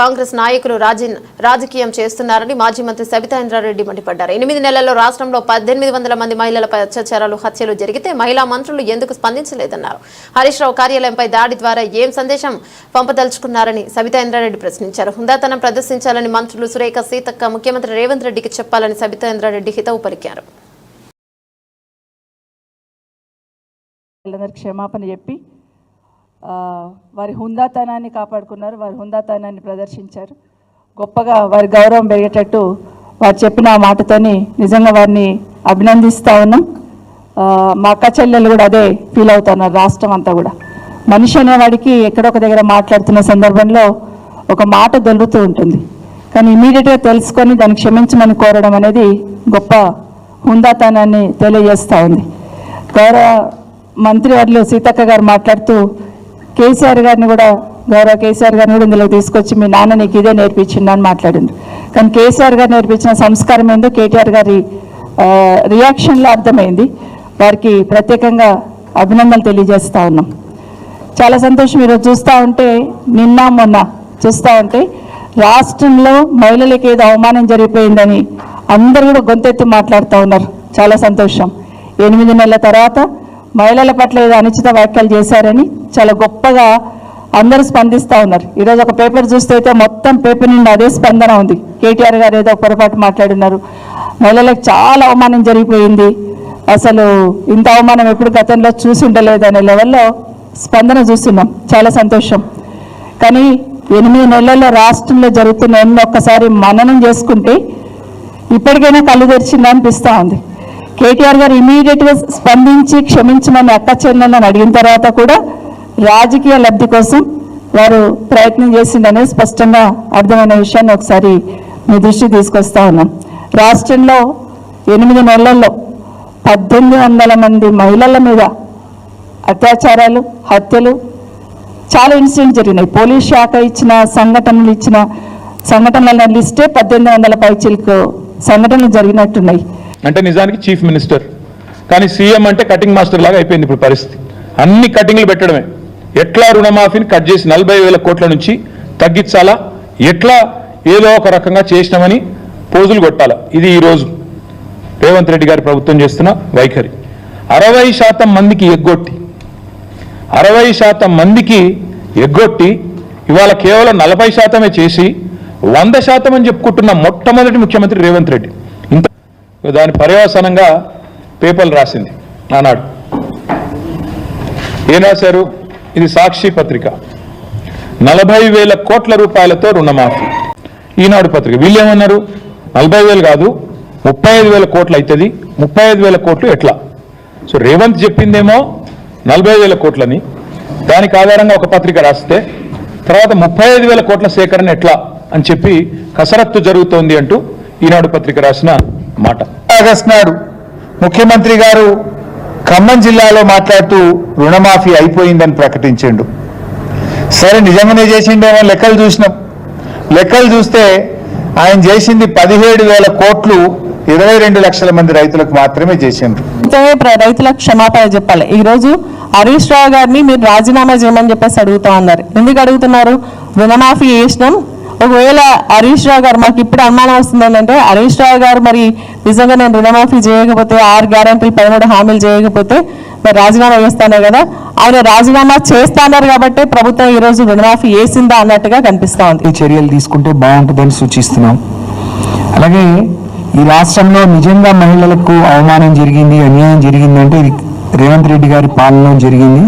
కాంగ్రెస్ నాయకులు రాజకీయం చేస్తున్నారని మాజీ మంత్రి సబితా ఇంద్రారెడ్డి మండిపడ్డారు. ఎనిమిది నెలల్లో రాష్ట్రంలో పద్దెనిమిది వందల మంది మహిళలపై అత్యాచారాలు హత్యలు జరిగితే మహిళా మంత్రులు ఎందుకు స్పందించలేదన్నారు. హరీష్ రావు కార్యాలయంపై దాడి ద్వారా ఏం సందేశం పంపదలుచుకున్నారని సబితా ఇంద్రారెడ్డి ప్రశ్నించారు. హుందాతనం ప్రదర్శించాలని మంత్రులు సురేఖ సీతక్క ముఖ్యమంత్రి రేవంత్ రెడ్డికి చెప్పాలని సబితా ఇంద్రారెడ్డి హితవు పలికారు క్షమాపణ చెప్పి వారి హుందాతనాన్ని కాపాడుకున్నారు వారి హుందాతనాన్ని ప్రదర్శించారు. గొప్పగా వారి గౌరవం పెరిగేటట్టు వారు చెప్పిన ఆ మాటతోని నిజంగా వారిని అభినందిస్తూ ఉన్నాం. మా అక్క చెల్లెలు కూడా అదే ఫీల్ అవుతున్నారు రాష్ట్రం అంతా కూడా. మనిషి అనేవాడికి ఎక్కడో ఒక దగ్గర మాట్లాడుతున్న సందర్భంలో ఒక మాట దొరుకుతూ ఉంటుంది. కానీ ఇమీడియట్గా తెలుసుకొని దాన్ని క్షమించమని కోరడం అనేది గొప్ప హుందాతనాన్ని తెలియజేస్తూ ఉంది. గౌరవ మంత్రివర్యులు సీతక్క గారు మాట్లాడుతూ కేసీఆర్ గారిని కూడా గౌరవ కేసీఆర్ గారిని కూడా ఇందులో తీసుకొచ్చి మీ నాన్న నీకు ఇదే నేర్పించిండు అని మాట్లాడింది కానీ కేసీఆర్ గారు నేర్పించిన సంస్కారం ఏందో కేటీఆర్ గారి రియాక్షన్లో అర్థమైంది. వారికి ప్రత్యేకంగా అభినందనలు తెలియజేస్తూ ఉన్నాం. చాలా సంతోషం ఈరోజు చూస్తూ ఉంటే నిన్న మొన్న చూస్తూ ఉంటే రాష్ట్రంలో మహిళలకు ఏదో అవమానం జరిగిపోయిందని అందరూ కూడా గొంతెత్తి మాట్లాడుతూ ఉన్నారు. చాలా సంతోషం. ఎనిమిది నెలల తర్వాత మహిళల పట్ల ఏదో అనుచిత వ్యాఖ్యలు చేశారని చాలా గొప్పగా అందరూ స్పందిస్తూ ఉన్నారు. ఈరోజు ఒక పేపర్ చూస్తే అయితే మొత్తం పేపర్ నుండి అదే స్పందన ఉంది. కేటీఆర్ గారు ఏదో పొరపాటు మాట్లాడినారు మహిళలకు చాలా అవమానం జరిగిపోయింది. అసలు ఇంత అవమానం ఎప్పుడు గతంలో చూసి ఉండలేదు అనే లెవెల్లో స్పందన చూస్తున్నాం. చాలా సంతోషం. కానీ ఎనిమిది నెలల్లో రాష్ట్రంలో జరుగుతున్న ఎన్ని ఒక్కసారి మననం చేసుకుంటే ఇప్పటికైనా కళ్ళు తెరిచిందా అనిపిస్తూ ఉంది. కేటీఆర్ గారు ఇమీడియట్గా స్పందించి క్షమించమని అక్క చెల్లెలను అడిగిన తర్వాత కూడా రాజకీయ లబ్ధి కోసం వారు ప్రయత్నం చేసిందనే స్పష్టంగా అర్థమైన విషయాన్ని ఒకసారి మీ దృష్టి తీసుకొస్తా ఉన్నాం. రాష్ట్రంలో ఎనిమిది నెలల్లో పద్దెనిమిది వందల మంది మహిళల మీద అత్యాచారాలు హత్యలు చాలా ఇన్సిడెంట్ జరిగినాయి. పోలీస్ శాఖ ఇచ్చిన సంఘటనలు ఇచ్చిన సంఘటనల లిస్టే పద్దెనిమిది వందల పైచిలకు సంఘటనలు జరిగినట్టున్నాయి. అంటే నిజానికి చీఫ్ మినిస్టర్. కానీ సీఎం అంటే కటింగ్ మాస్టర్ లాగా అయిపోయింది ఇప్పుడు పరిస్థితి. అన్ని కటింగ్లు పెట్టడమే. ఎట్లా రుణమాఫీని కట్ చేసి నలభై వేల కోట్ల నుంచి తగ్గించాలా? ఎట్లా ఏదో ఒక రకంగా చేసినామని పోజులు కొట్టాలా? ఇది ఈరోజు రేవంత్ రెడ్డి గారి ప్రభుత్వం చేస్తున్న వైఖరి. అరవై శాతం మందికి ఎగ్గొట్టి అరవై శాతం మందికి ఎగ్గొట్టి ఇవాళ కేవలం నలభై శాతమే చేసి వంద శాతం అని చెప్పుకుంటున్న మొట్టమొదటి ముఖ్యమంత్రి రేవంత్ రెడ్డి. దాని పర్యవసానంగా పేపర్లు రాసింది ఆనాడు ఏం రాశారు? ఇది సాక్షి పత్రిక. నలభై వేల కోట్ల రూపాయలతో రుణమాఫీ. ఈనాడు పత్రిక. వీళ్ళు ఏమన్నారు నలభై వేలు కాదు ముప్పై ఐదు వేల కోట్లు అవుతుంది ముప్పై ఐదు వేల కోట్లు ఎట్లా? సో రేవంత్ చెప్పిందేమో నలభై వేల కోట్లని. దానికి ఆధారంగా ఒక పత్రిక రాస్తే తర్వాత ముప్పై ఐదు వేల కోట్ల సేకరణ ఎట్లా అని చెప్పి కసరత్తు జరుగుతోంది అంటూ ఈనాడు పత్రిక రాసిన మాట. ఆగస్టు నాడు ముఖ్యమంత్రి గారు ఖమ్మం జిల్లాలో మాట్లాడుతూ రుణమాఫీ అయిపోయిందని ప్రకటించిండు. సరే నిజంగానే చేసిండేమో లెక్కలు చూసినాం. లెక్కలు చూస్తే ఆయన చేసింది పదిహేడు వేల కోట్లు ఇరవై రెండు లక్షల మంది రైతులకు మాత్రమే చేసిండ్రు. రైతులకు క్షమాపణ చెప్పాలి. ఈ రోజు హరీష్ రావు గారిని మీరు రాజీనామా చేయమని చెప్పేసి అడుగుతా ఉన్నారు. ఎందుకు అడుగుతున్నారు? రుణమాఫీ చేసినాం ఒకవేళ హరీష్ రావు గారు మాకు ఇప్పుడు అనుమానం వస్తుంది ఏంటంటే హరీష్ రావు గారు మరి నిజంగా నేను రుణమాఫీ చేయకపోతే ఆరు గ్యారంటీలు పదమూడు హామీలు చేయకపోతే మరి రాజీనామా చేస్తానే కదా? ఆయన రాజీనామా చేస్తాన్నారు కాబట్టి ప్రభుత్వం ఈ రోజు రుణమాఫీ వేసిందా అన్నట్టుగా కనిపిస్తా ఉంది. ఈ చర్యలు తీసుకుంటే బాగుంటుందని సూచిస్తున్నాం. అలాగే ఈ రాష్ట్రంలో నిజంగా మహిళలకు అవమానం జరిగింది అన్యాయం జరిగిందంటే ఇది రేవంత్ రెడ్డి గారి పాలనలో జరిగింది.